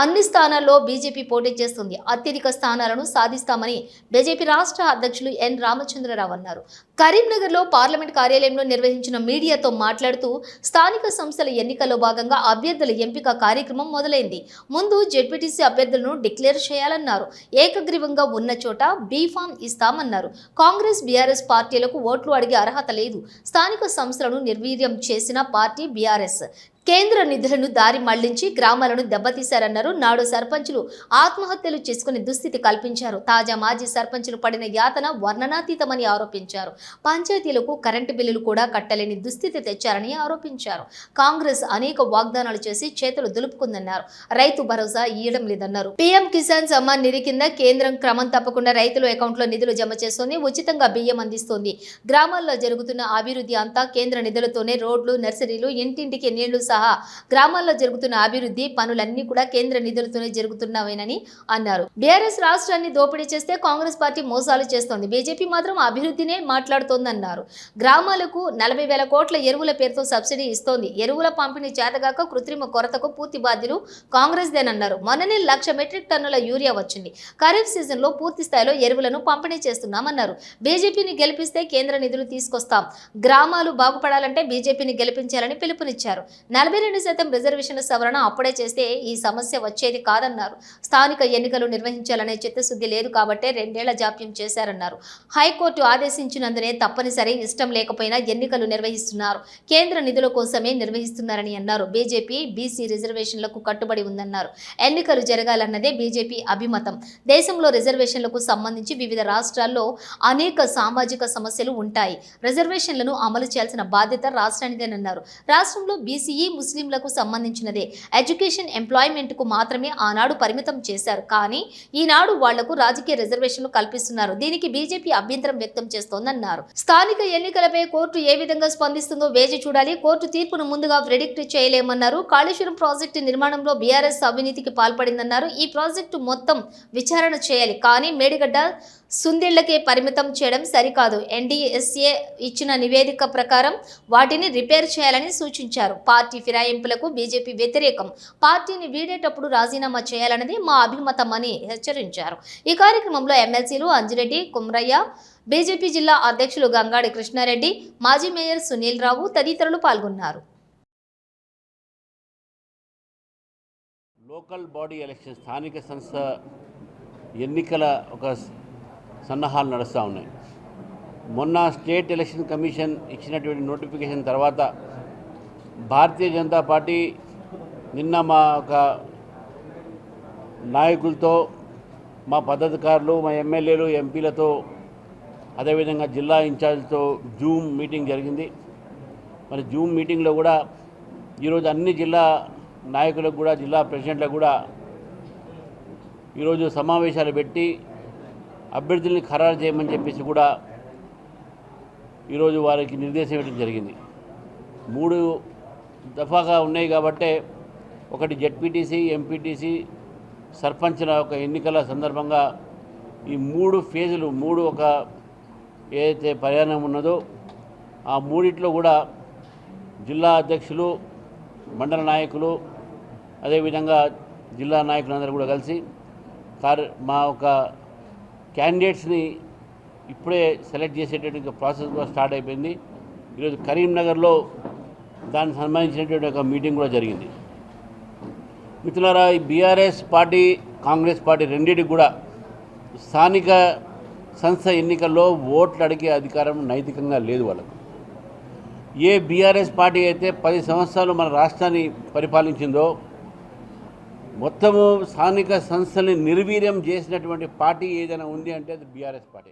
అన్ని స్థానాల్లో బీజేపీ పోటీ చేస్తుంది. అత్యధిక స్థానాలను సాధిస్తామని బీజేపీ రాష్ట్ర అధ్యక్షులు ఎన్ రామచంద్రరావు అన్నారు. కరీంనగర్లో పార్లమెంట్ కార్యాలయంలో నిర్వహించిన మీడియాతో మాట్లాడుతూ స్థానిక సంస్థల ఎన్నికల్లో భాగంగా అభ్యర్థుల ఎంపిక కార్యక్రమం మొదలైంది. ముందు జెడ్పీటీసీ అభ్యర్థులను డిక్లేర్ చేయాలన్నారు. ఏకగ్రీవంగా ఉన్న చోట బీఫామ్ ఇస్తామన్నారు. కాంగ్రెస్ బీఆర్ఎస్ పార్టీలకు ఓట్లు అడిగే అర్హత లేదు. స్థానిక సంస్థలను నిర్వీర్యం చేసిన పార్టీ బీఆర్ఎస్. కేంద్ర నిధులను దారి మళ్ళించి గ్రామాలను దెబ్బతీశారన్నారు. నాడు సర్పంచులు ఆత్మహత్యలు చేసుకునే దుస్థితి కల్పించారు. తాజా మాజీ సర్పంచులు పడిన యాతన వర్ణనాతీతమని ఆరోపించారు. పంచాయతీలకు కరెంటు బిల్లులు కూడా కట్టలేని దుస్థితి తెచ్చారని ఆరోపించారు. కాంగ్రెస్ అనేక వాగ్దానాలు చేసి చేతులు దులుపుకుందన్నారు. రైతు భరోసా ఇయ్యడం లేదన్నారు. పీఎం కిసాన్ సమ్మాన్ నిధి కింద కేంద్రం క్రమం తప్పకుండా రైతుల అకౌంట్లో నిధులు జమ చేస్తోంది. ఉచితంగా బియ్యం అందిస్తోంది. గ్రామాల్లో జరుగుతున్న అభివృద్ధి అంతా కేంద్ర నిధులతోనే రోడ్లు నర్సరీలు ఇంటింటికి నీళ్ళు సహా గ్రామాల్లో జరుగుతున్న అభివృద్ధి పనులన్నీ కూడా కేంద్ర నిధులతోనే జరుగుతున్నవేనని అన్నారు. బీఆర్ఎస్ రాష్ట్రాన్ని దోపిడీ చేస్తే కాంగ్రెస్ పార్టీ మోసాలు చేస్తోంది. బీజేపీ మాత్రం అభివృద్ధినే మాట్లాడుతోందన్నారు. గ్రామాలకు నలభై వేల కోట్ల ఎరువుల పేరుతో సబ్సిడీ ఇస్తోంది. ఎరువుల పంపిణీ చేతగాక కృత్రిమ కొరతకు పూర్తి బాధ్యులు కాంగ్రెస్దేనన్నారు. మొన్ననే లక్ష మెట్రిక్ టన్నుల యూరియా వచ్చింది. ఖరీఫ్ సీజన్లో పూర్తి స్థాయిలో ఎరువులను పంపిణీ చేస్తున్నామన్నారు. బీజేపీని గెలిపిస్తే కేంద్ర నిధులు తీసుకొస్తాం. గ్రామాలు బాగుపడాలంటే బీజేపీని గెలిపించాలని పిలుపునిచ్చారు. నలభై రెండు శాతం రిజర్వేషన్ల సవరణ అప్పుడే చేస్తే ఈ సమస్య వచ్చేది కాదన్నారు. స్థానిక ఎన్నికలు నిర్వహించాలనే చిత్తశుద్ధి లేదు కాబట్టే రెండేళ్ళ జాప్యం చేశారన్నారు. హైకోర్టు ఆదేశించినందునే తప్పనిసరి ఇష్టం లేకపోయినా ఎన్నికలు నిర్వహిస్తున్నారు. కేంద్ర నిధుల కోసమే నిర్వహిస్తున్నారని అన్నారు. బీజేపీ బీసీ రిజర్వేషన్లకు కట్టుబడి ఉందన్నారు. ఎన్నికలు జరగాలన్నదే బీజేపీ అభిమతం. దేశంలో రిజర్వేషన్లకు సంబంధించి వివిధ రాష్ట్రాల్లో అనేక సామాజిక సమస్యలు ఉంటాయి. రిజర్వేషన్లను అమలు చేయాల్సిన బాధ్యత రాష్ట్రానిదేనన్నారు. రాష్ట్రంలో బీసీఈ ముస్లింలకు సంబంధించినదే. ఎడ్యుకేషన్ ఎంప్లాయ్మెంట్కు మాత్రమే ఆనాడు పరిమితం చేశారు. కానీ ఈనాడు వాళ్ళకు రాజకీయ రిజర్వేషన్లు కల్పిస్తున్నారు. దీనికి బీజేపీ అభ్యంతరం వ్యక్తం చేస్తోందన్నారు. స్థానిక ఎన్నికలపై కోర్టు ఏ విధంగా స్పందిస్తుందో వేచి చూడాలి. కోర్టు తీర్పును ముందుగా ప్రెడిక్ట్ చేయలేమన్నారు. కాళేశ్వరం ప్రాజెక్టు నిర్మాణంలో బీఆర్ఎస్ అవినీతికి పాల్పడిందన్నారు. ఈ ప్రాజెక్టు మొత్తం విచారణ చేయాలి. కానీ మేడిగడ్డ సుందిళ్ళకే పరిమితం చేయడం సరికాదు. ఎన్డీఎస్ఏ ఇచ్చిన నివేదిక ప్రకారం వాటిని రిపేర్ చేయాలని సూచించారు. పార్టీ ఫిరాయింపులకు బీజేపీ వ్యతిరేకం. పార్టీని వీడేటప్పుడు రాజీనామా చేయాలన్నది మా అభిమతమని హెచ్చరించారు. ఈ కార్యక్రమంలో ఎమ్మెల్సీలు అంజిరెడ్డి కుమ్రయ్య బీజేపీ జిల్లా అధ్యక్షులు గంగాడి కృష్ణారెడ్డి మాజీ మేయర్ సునీల్ రావు తదితరులు పాల్గొన్నారు. లోకల్ బాడీ ఎలక్షన్ స్థానిక సంస్థ ఎన్నికల ఒక సన్నాహాలు నడుస్తూ ఉన్నాయి. మొన్న స్టేట్ ఎలక్షన్ కమిషన్ ఇచ్చినటువంటి నోటిఫికేషన్ తర్వాత భారతీయ జనతా పార్టీ నిన్న మా ఒక నాయకులతో మా పద్ధతికారులు మా ఎమ్మెల్యేలు ఎంపీలతో అదేవిధంగా జిల్లా ఇన్ఛార్జ్తో జూమ్ మీటింగ్ జరిగింది. మరి జూమ్ మీటింగ్లో కూడా ఈరోజు అన్ని జిల్లా నాయకులకు కూడా జిల్లా ప్రెసిడెంట్లకు కూడా ఈరోజు సమావేశాలు పెట్టి అభ్యర్థుల్ని ఖరారు చేయమని చెప్పేసి కూడా ఈరోజు వారికి నిర్దేశం ఇవ్వడం జరిగింది. మూడు దఫాగా ఉన్నాయి కాబట్టే ఒకటి జెడ్పీటీసీ ఎంపీటీసీ సర్పంచ్ల ఒక ఎన్నికల సందర్భంగా ఈ మూడు ఫేజులు మూడు ఒక ఏదైతే ప్రయాణం ఉన్నదో ఆ మూడిట్లో కూడా జిల్లా అధ్యక్షులు మండల నాయకులు అదేవిధంగా జిల్లా నాయకులందరూ కూడా కలిసి కార్ మా ఒక క్యాండిడేట్స్ని ఇప్పుడే సెలెక్ట్ చేసేటటువంటి ప్రాసెస్ కూడా స్టార్ట్ అయిపోయింది. ఈరోజు కరీంనగర్లో దానికి సంబంధించినటువంటి ఒక మీటింగ్ కూడా జరిగింది. మిత్రులారా ఈ బీఆర్ఎస్ పార్టీ కాంగ్రెస్ పార్టీ రెండింటికి కూడా స్థానిక సంస్థ ఎన్నికల్లో ఓట్లు అడిగే అధికారం నైతికంగా లేదు వాళ్ళకు. ఏ బీఆర్ఎస్ పార్టీ అయితే పది సంవత్సరాలు మన రాష్ట్రాన్ని పరిపాలించిందో మొత్తము స్థానిక సంస్థల్ని నిర్వీర్యం చేసినటువంటి పార్టీ ఏదైనా ఉంది అంటే అది బీఆర్ఎస్ పార్టీ.